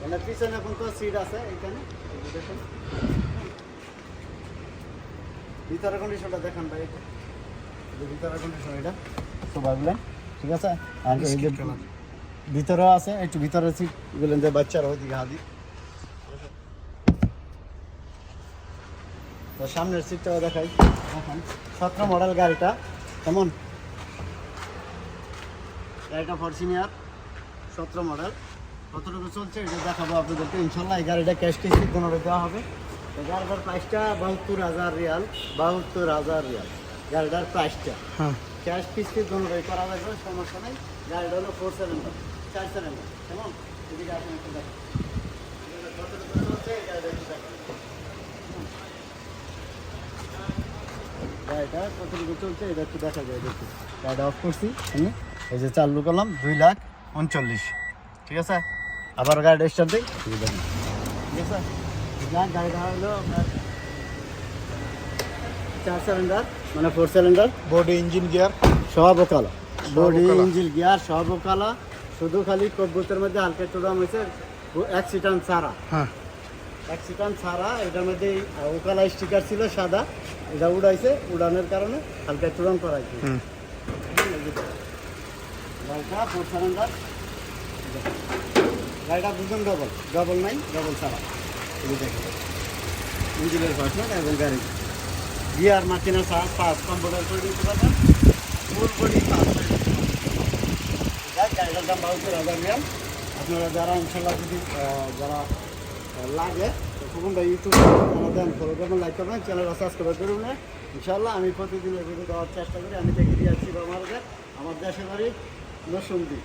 মানে পিছনে কিন্তু সিট আছে এখানে। দেখুন ভিতরের কন্ডিশনটা দেখান ভাই। ভিতরের কন্ডিশন এটা সোফাগুলো ঠিক আছে? আর এই যে ভিতরেও আছে একটু ভিতরের সিটগুলো যে বাচ্চারা ওইদিকে হাদি। তো সামনের সিটটাও দেখাই। এখন সতেরো মডেল গাড়িটা কেমন? গাড়িটা ফরচুনিয়ার সতেরো মডেল কতটুকু চলছে এটা দেখাবো আপনাদেরকে। ইনশাল্লাহ এই গাড়িটা ক্যাশ কিস্তি কোনো দেওয়া হবে। তো গাড়িটার প্রাইসটা বাহাত্তর হাজার রিয়াল বাহাত্তর হাজার রিয়াল। গাড়িটার প্রাইসটা হ্যাঁ। ক্যাশ কিস্তি কোনো করা যাবে সমস্যা নেই। গাড়িটা হলো ফোর সিলিন্ডার চার সিলিন্ডার কেমন? এদিকে আসেন একটু দেখেন। কতটুকু চলছে এই গাড়িটা একটু দেখেন। গাড়িটা কতটুকু চলছে এটা একটু দেখা যায় দেখি। গাড়িটা অফ করছি আমি। এই যে চালু করলাম দুই লাখ উনচল্লিশ। ঠিক আছে? আবার গাড়িটা স্টার্ট দিই? গাড়িটা হলো আপনার চার সিলিন্ডার মানে four cylinder body engine gear সব বডি ইঞ্জিন গিয়ার সব শুধু খালি মধ্যে হালকা চূড়াম হয়েছে অ্যাক্সিডেন্ট ছাড়া। হ্যাঁ। অ্যাক্সিডেন্ট ছাড়া এটার মধ্যে ওকালা স্টিকার ছিল সাদা এটা উড়াইছে উড়ানোর কারণে হালকা চূড়ান করাইছে ফোর সিলিন্ডার গাড়িটা দুজন ডবল ডবল নাই ডবল ছাড়া। এই দেখেন। ইঞ্জিনের পার্টনার এবং গাড়ি। গিয়ার মার্কিনের সাজ পাঁচ কম্পিউটার করে দিতে পারবেন। ফুল বডি পাঁচ যাক, গাড়িটার দাম বাহাত্তর হাজার রিয়াল আপনারা যারা ইনশাল্লাহ যদি যারা লাগে তখন ইউটিউব দেন ফলো করবেন লাইক করবেন চ্যানেলটা সাবস্ক্রাইব করবেন ইনশাল্লাহ আমি প্রতিদিন ভিডিও দেওয়ার চেষ্টা করি। আমি দেখে দিয়ে আসছি আমার আমার দেশে বাড়ি নসুন্দি